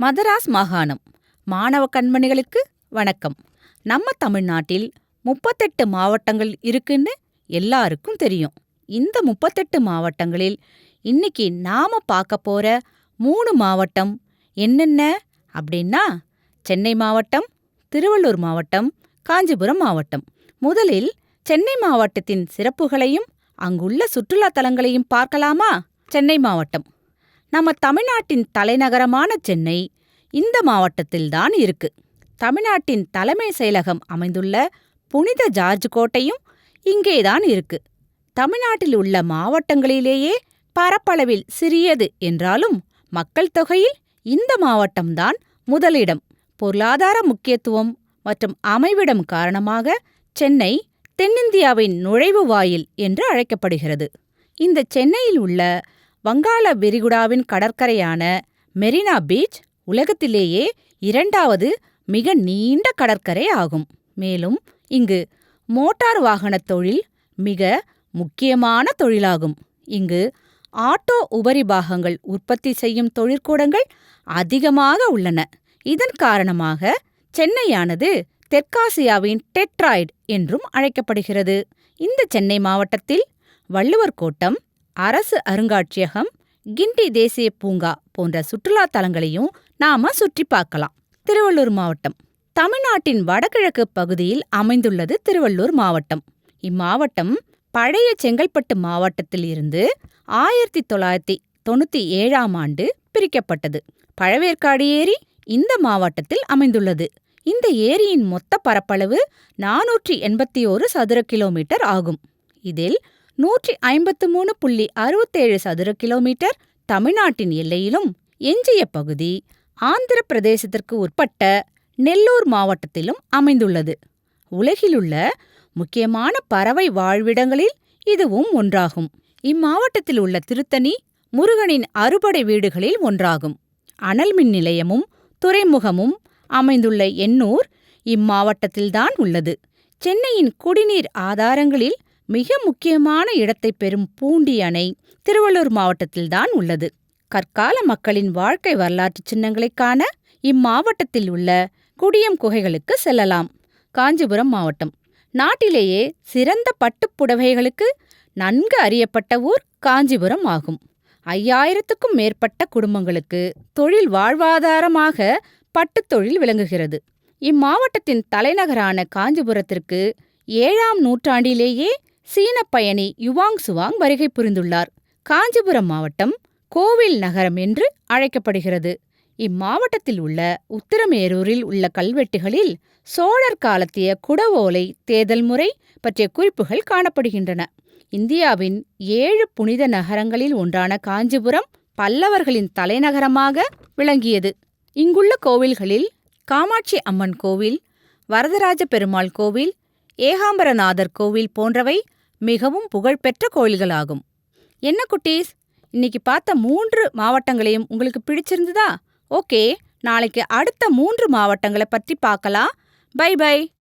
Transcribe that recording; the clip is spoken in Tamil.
மதராஸ் மாகாணம். மாணவ கண்மணிகளுக்கு வணக்கம். நம்ம தமிழ்நாட்டில் முப்பத்தெட்டு மாவட்டங்கள் இருக்குன்னு எல்லாருக்கும் தெரியும். இந்த முப்பத்தெட்டு மாவட்டங்களில் இன்னைக்கு நாம பார்க்க போற மூணு மாவட்டம் என்னென்ன? அப்படின்னா சென்னை மாவட்டம் திருவள்ளூர் மாவட்டம் காஞ்சிபுரம் மாவட்டம். முதலில் சென்னை மாவட்டத்தின் சிறப்புகளையும் அங்குள்ள சுற்றுலா தலங்களையும் பார்க்கலாமா? சென்னை மாவட்டம். நம்ம தமிழ்நாட்டின் தலைநகரமான சென்னை இந்த மாவட்டத்தில்தான் இருக்கு. தமிழ்நாட்டின் தலைமை செயலகம் அமைந்துள்ள புனித ஜார்ஜ் கோட்டையும் இங்கேதான் இருக்கு. தமிழ்நாட்டில் உள்ள மாவட்டங்களிலேயே பரப்பளவில் சிறியது என்றாலும் மக்கள் தொகையில் இந்த மாவட்டம்தான் முதலிடம். பொருளாதார முக்கியத்துவம் மற்றும் அமைவிடம் காரணமாக சென்னை தென்னிந்தியாவின் நுழைவு வாயில் என்று அழைக்கப்படுகிறது. இந்த சென்னையில் உள்ள வங்காள விரிகுடாவின் கடற்கரையான மெரினா பீச் உலகத்திலேயே இரண்டாவது மிக நீண்ட கடற்கரை ஆகும். மேலும் இங்கு மோட்டார் வாகனத் தொழில் மிக முக்கியமான தொழிலாகும். இங்கு ஆட்டோ உபரிபாகங்கள் உற்பத்தி செய்யும் தொழிற்கூடங்கள் அதிகமாக உள்ளன. இதன் காரணமாக சென்னையானது தெற்காசியாவின் டெட்ராய்டு என்றும் அழைக்கப்படுகிறது. இந்த சென்னை மாவட்டத்தில் வள்ளுவர் கோட்டம் அரசு அருங்காட்சியகம் கிண்டி தேசிய பூங்கா போன்ற சுற்றுலா தலங்களையும் நாம சுற்றி பார்க்கலாம். திருவள்ளூர் மாவட்டம். தமிழ்நாட்டின் வடகிழக்கு பகுதியில் அமைந்துள்ளது திருவள்ளூர் மாவட்டம். இம்மாவட்டம் பழைய செங்கல்பட்டு மாவட்டத்தில் இருந்து ஆயிரத்தி தொள்ளாயிரத்தி தொண்ணூத்தி ஏழாம் ஆண்டு பிரிக்கப்பட்டது. பழவேற்காடு ஏரி இந்த மாவட்டத்தில் அமைந்துள்ளது. இந்த ஏரியின் மொத்த பரப்பளவு நானூற்றி எண்பத்தி ஓரு சதுர கிலோமீட்டர் ஆகும். இதில் நூற்றி ஐம்பத்து மூணு புள்ளி அறுபத்தேழு சதுர கிலோமீட்டர் தமிழ்நாட்டின் எல்லையிலும் எஞ்சிய பகுதி ஆந்திர பிரதேசத்திற்கு உட்பட்ட நெல்லூர் மாவட்டத்திலும் அமைந்துள்ளது. உலகிலுள்ள முக்கியமான பறவை வாழ்விடங்களில் இதுவும் ஒன்றாகும். இம்மாவட்டத்தில் உள்ள திருத்தணி முருகனின் அறுபடை வீடுகளில் ஒன்றாகும். அனல் மின் நிலையமும் துறைமுகமும் அமைந்துள்ள எண்ணூர் இம்மாவட்டத்தில்தான் உள்ளது. சென்னையின் குடிநீர் ஆதாரங்களில் மிக முக்கியமான இடத்தை பெறும் பூண்டி அணை திருவள்ளூர் மாவட்டத்தில்தான் உள்ளது. கற்கால மக்களின் வாழ்க்கை வரலாற்று சின்னங்களைக் காண இம்மாவட்டத்தில் உள்ள குடியம் குகைகளுக்கு செல்லலாம். காஞ்சிபுரம் மாவட்டம். நாட்டிலேயே சிறந்த பட்டுப்புடவைகளுக்கு நன்கு அறியப்பட்ட ஊர் காஞ்சிபுரம் ஆகும். ஐயாயிரத்துக்கும் மேற்பட்ட குடும்பங்களுக்கு தொழில் வாழ்வாதாரமாக பட்டுத் தொழில் விளங்குகிறது. இம்மாவட்டத்தின் தலைநகரான காஞ்சிபுரத்திற்கு ஏழாம் நூற்றாண்டிலேயே சீன பயணி யுவாங் சுவாங் வருகை புரிந்துள்ளார். காஞ்சிபுரம் மாவட்டம் கோவில் நகரம் என்று அழைக்கப்படுகிறது. இம்மாவட்டத்தில் உள்ள உத்திரமேரூரில் உள்ள கல்வெட்டுகளில் சோழர் காலத்திய குடவோலை தேர்தல் முறை பற்றிய குறிப்புகள் காணப்படுகின்றன. இந்தியாவின் ஏழு புனித நகரங்களில் ஒன்றான காஞ்சிபுரம் பல்லவர்களின் தலைநகரமாக விளங்கியது. இங்குள்ள கோவில்களில் காமாட்சி அம்மன் கோவில் வரதராஜ பெருமாள் கோவில் ஏகாம்பரநாதர் கோவில் போன்றவை மிகவும் புகழ்பெற்ற கோயில்களாகும். என்ன குட்டீஸ்? இன்னைக்கு பார்த்த மூன்று மாவட்டங்களையும் உங்களுக்கு பிடிச்சிருந்ததா? ஓகே நாளைக்கு அடுத்த மூன்று மாவட்டங்களை பற்றி பார்க்கலாம். Bye bye.